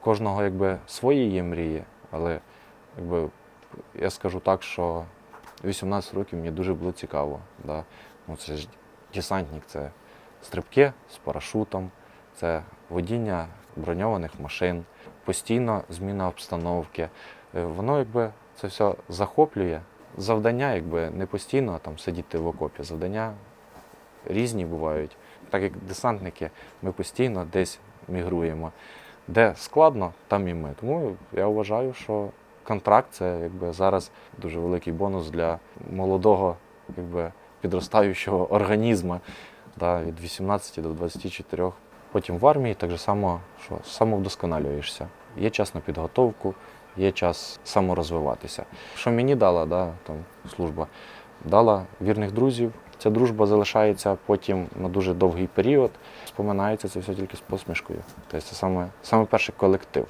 кожного якби свої є мрії, але якби, я скажу так, що 18 років мені дуже було цікаво. Да? Ну, це ж десантник, це стрибки з парашутом, це водіння броньованих машин, постійно зміна обстановки. Е, Воно якби це все захоплює. Завдання якби не постійно там сидіти в окопі. Завдання різні бувають. Так як десантники, ми постійно десь мігруємо. Де складно, там і ми. Тому я вважаю, що контракт це якби зараз дуже великий бонус для молодого, якби підростаючого організму да, від 18 до 24. Потім в армії так же само, що самовдосконалюєшся. Є час на підготовку, є час саморозвиватися. Що мені дала да, там, служба? Дала вірних друзів. Ця дружба залишається потім на дуже довгий період. Споминається це все тільки з посмішкою. Тобто це саме, саме перший колектив.